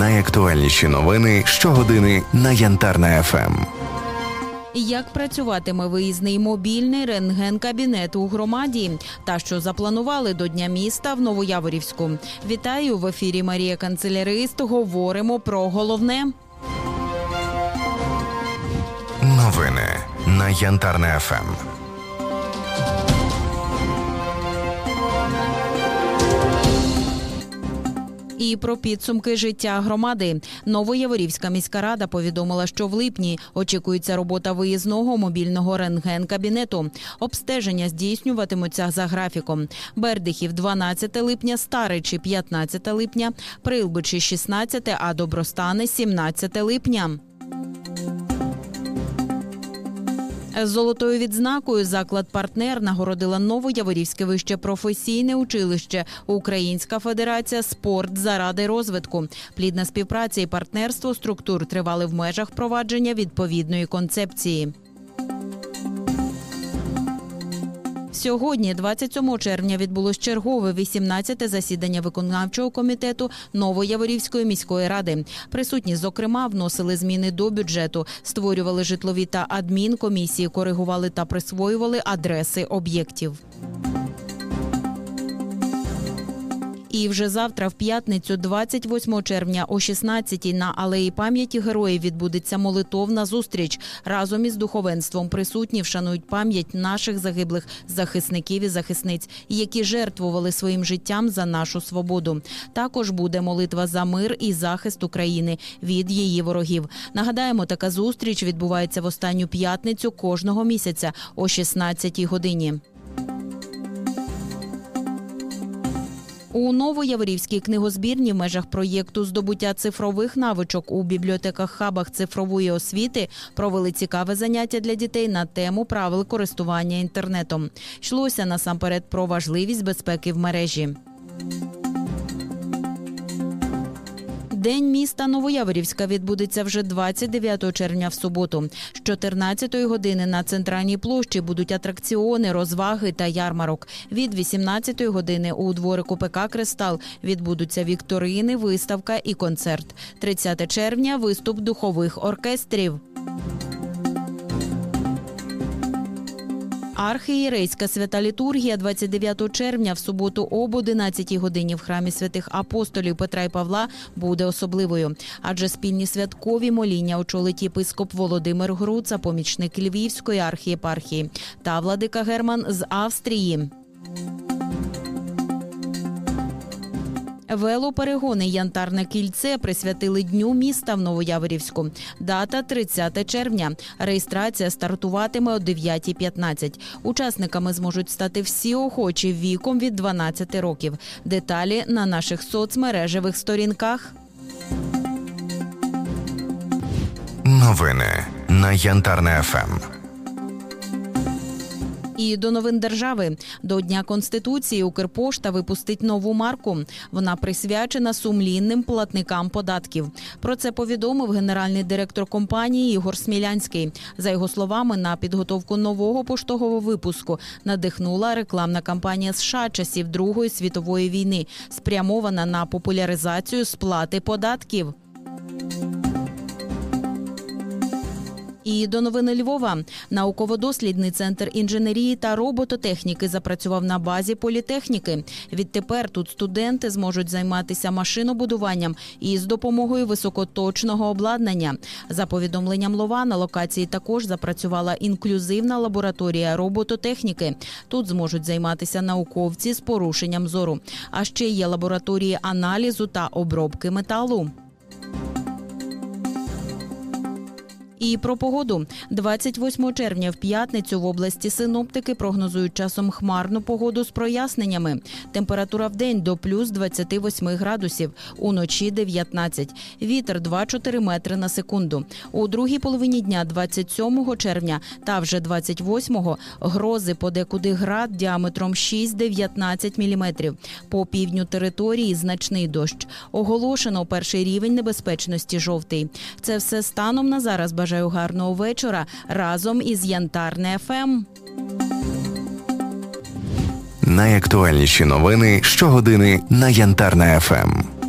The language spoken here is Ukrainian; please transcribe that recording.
Найактуальніші новини щогодини на Янтарна ФМ. Як працюватиме виїзний мобільний рентген-кабінет у громаді та що запланували до Дня міста в Новояворівську? Вітаю в ефірі Марія Канцелярист. Говоримо про головне. Новини на Янтарна ФМ. І про підсумки життя громади. Новояворівська міська рада повідомила, що в липні очікується робота виїзного мобільного рентген-кабінету. Обстеження здійснюватимуться за графіком. Бердихів 12 липня, Старичі 15 липня, Прилбичі 16, а Добростани 17 липня. Золотою відзнакою заклад партнер нагородила Новояворівське вище професійне училище Українська Федерація спорт заради розвитку. Плідна співпраця і партнерство структур тривали в межах провадження відповідної концепції. Сьогодні, 27 червня, відбулось чергове 18-те засідання виконавчого комітету Новояворівської міської ради. Присутні, зокрема, вносили зміни до бюджету, створювали житлові та адмінкомісії, коригували та присвоювали адреси об'єктів. І вже завтра, в п'ятницю, 28 червня, о 16-й на алеї пам'яті героїв відбудеться молитовна зустріч. Разом із духовенством присутні вшанують пам'ять наших загиблих захисників і захисниць, які жертвували своїм життям за нашу свободу. Також буде молитва за мир і захист України від її ворогів. Нагадаємо, така зустріч відбувається в останню п'ятницю кожного місяця о 16-й годині. У Новояворівській книгозбірні в межах проєкту здобуття цифрових навичок у бібліотеках хабах цифрової освіти провели цікаве заняття для дітей на тему правил користування інтернетом. Йшлося насамперед про важливість безпеки в мережі. День міста Новояворівська відбудеться вже 29 червня в суботу. З 14 години на центральній площі будуть атракціони, розваги та ярмарок. Від 18 години у дворику ПК Кристал відбудуться вікторини, виставка і концерт. 30 червня виступ духових оркестрів. Архієрейська свята літургія 29 червня в суботу об 11 годині в храмі святих апостолів Петра і Павла буде особливою, адже спільні святкові моління очолить єпископ Володимир Груца, помічник Львівської архієпархії та владика Герман з Австрії. Велоперегони Янтарне кільце присвятили дню міста в Новояворівську. Дата 30 червня. Реєстрація стартуватиме о 9.15. Учасниками зможуть стати всі охочі віком від 12 років. Деталі на наших соцмережевих сторінках. Новини на Янтарна ФМ. І до новин держави до Дня Конституції Укрпошта випустить нову марку. Вона присвячена сумлінним платникам податків. Про це повідомив генеральний директор компанії Ігор Смілянський. За його словами, на підготовку нового поштового випуску надихнула рекламна кампанія США часів Другої світової війни, спрямована на популяризацію сплати податків. І до новини Львова науково-дослідний центр інженерії та робототехніки запрацював на базі політехніки. Відтепер тут студенти зможуть займатися машинобудуванням і з допомогою високоточного обладнання. За повідомленням Лова на локації також запрацювала інклюзивна лабораторія робототехніки. Тут зможуть займатися науковці з порушенням зору. А ще є лабораторії аналізу та обробки металу. І про погоду 28 червня в п'ятницю в області синоптики прогнозують часом хмарну погоду з проясненнями. Температура в день до плюс 28 градусів, уночі 19. Вітер 2-4 метри на секунду. У другій половині дня 27 червня та вже 28-го грози подекуди град діаметром 6-19 міліметрів. По півдню території значний дощ. Оголошено перший рівень небезпечності жовтий. Це все станом на зараз. Бажаю гарного вечора разом із Янтарне Ем. ФМ. Найактуальніші новини щогодини на Янтарне ФМ.